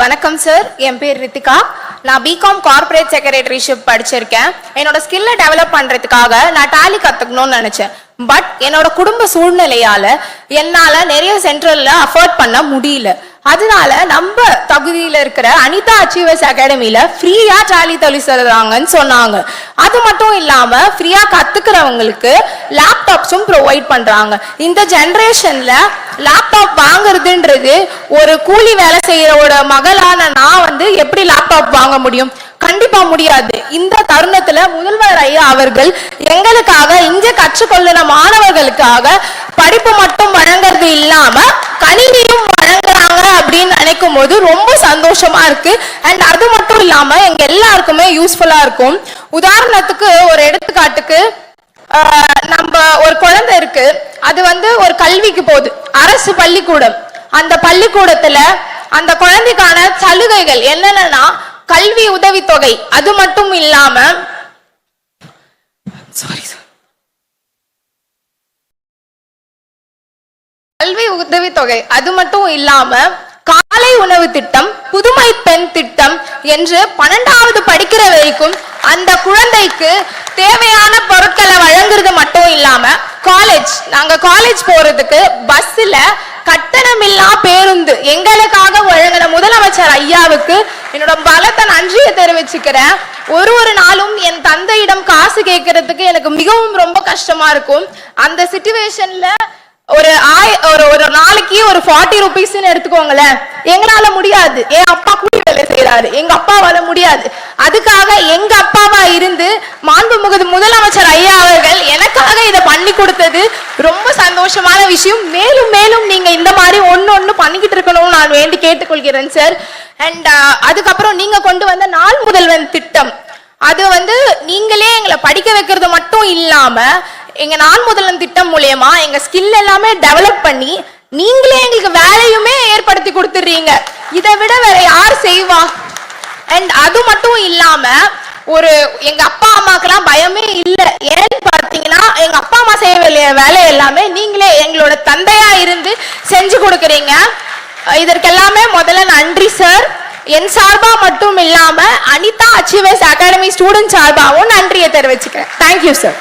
வணக்கம் சார் என் பேர் ரித்திகா. நான் பிகாம் கார்ப்பரேட் செக்ரட்டரிஷிப் படிச்சிருக்கேன். என்னோட ஸ்கில்லை டெவலப் பண்றதுக்காக நான் டேலி கத்துக்கணும்னு நினைச்சேன். பட் என்னோட குடும்ப சூழ்நிலையால என்னால நிறைய சென்ட்ரல்ல அஃபோர்ட் பண்ண முடியல. அதனால நம்ம தகுதியில இருக்கிற அனிதா அச்சீவர்ஸ் அகாடமியில ஃப்ரீயா டாலி தொழில் சொல்றாங்கன்னு சொன்னாங்க. அது மட்டும் இல்லாம ஃப்ரீயா கத்துக்கிறவங்களுக்கு லேப்டாப்ஸும் ப்ரொவைட் பண்றாங்க. இந்த ஜென்ரேஷன்ல லேப்டாப் வாங்குறதுன்றது ஒரு கூலி வேலை செய்யறோட மகளான நான் வந்து எப்படி லேப்டாப் வாங்க முடியும்? கண்டிப்பா முடியாது. இந்த தருணத்துல முதல்வர் ஐயா அவர்கள் எங்களுக்காக இங்க கற்றுக்கொள்ளுன மாணவர்களுக்காக படிப்பு மட்டும் வழங்குறது இல்லாம நினைக்கும் போது ரொம்ப சந்தோஷமா இருக்கு. அண்ட் அது மட்டும் இல்லாம எங்க எல்லாருக்குமே யூஸ்ஃபுல்லா இருக்கும். உதாரணத்துக்கு ஒரு எடுத்துக்காட்டுக்கு நம்ம ஒரு குழந்தை இருக்கு. அது வந்து ஒரு கல்விக்கு போகுது. அரசு பள்ளிக்கூடம். அந்த பள்ளிக்கூடத்துல அந்த குழந்தைக்கான சலுகைகள் என்னென்னன்னா கல்வி உதவித்தொகை. அது மட்டும் இல்லாம சாரி கல்வி உதவித்தொகை. அது மட்டும் இல்லாம காலை உணவு திட்டம் புதுமை பெண் திட்டம் என்று பன்னெண்டாவது படிக்கிற வரைக்கும் அந்த குழந்தைக்கு தேவையான பொருட்களை வழங்குறது மட்டும் இல்லாம காலேஜ் நாங்க காலேஜ் போறதுக்கு பஸ்ல கட்டணமில்லா பேருந்து எங்களுக்காக வழங்கின முதலமைச்சர் ஐயாவுக்கு என்னோட பலத்த நன்றியை தெரிவிச்சுக்கிறேன். ஒரு ஒரு நாளும் என் தந்தையிடம் காசு கேட்கறதுக்கு எனக்கு மிகவும் ரொம்ப கஷ்டமா இருக்கும். அந்த சுச்சுவேஷன்ல ஒரு ஆய் ஒரு ஒரு நாளைக்கு ஒரு ஃபார்ட்டி ருபீஸ்ன்னு எடுத்துக்கோங்களேன். எங்களால முடியாது. என் அப்பா கூலி வேலை செய்யறாரு எங்க அப்பாவால முடியாது. அதுக்காக எங்க அப்பாவா இருந்து மாண்புமிகு முதலமைச்சர் ஐயா அவர்கள் எனக்காக இதை பண்ணி கொடுத்தது ரொம்ப சந்தோஷமான விஷயம். மேலும் மேலும் நீங்க இந்த மாதிரி ஒன்னு ஒன்னு பண்ணிக்கிட்டு இருக்கணும்னு நான் வேண்டி கேட்டுக்கொள்கிறேன் சார் அண்ட் uh, அதுக்கப்புறம் நீங்க கொண்டு வந்த நாள் முதல்வன் திட்டம். அது வந்து நீங்களே எங்களை படிக்க வைக்கிறது மட்டும் இல்லாம எங்க நான் முதலன் திட்டம் மூலியமா எங்க ஸ்கில் எல்லாமே டெவலப் பண்ணி நீங்களே எங்களுக்கு வேலையுமே ஏற்படுத்தி கொடுத்துடுறீங்க. இதை விட வேற யார் செய்வா? அண்ட் அது மட்டும் இல்லாம ஒரு எங்க அப்பா அம்மாக்கெல்லாம் பயமே இல்லை. ஏன்னு பார்த்தீங்கன்னா எங்க அப்பா அம்மா செய்ய வேண்டிய வேலை எல்லாமே நீங்களே எங்களோட தந்தையா இருந்து செஞ்சு கொடுக்குறீங்க. இதற்கெல்லாமே முதல்ல நன்றி சார் என் சார்பா மட்டும் இல்லாம அனிதா அச்சீவர்ஸ் அகாடமி ஸ்டூடெண்ட் சார்பாகவும் நன்றியை தெரிவிச்சுக்கிறேன். Thank you sir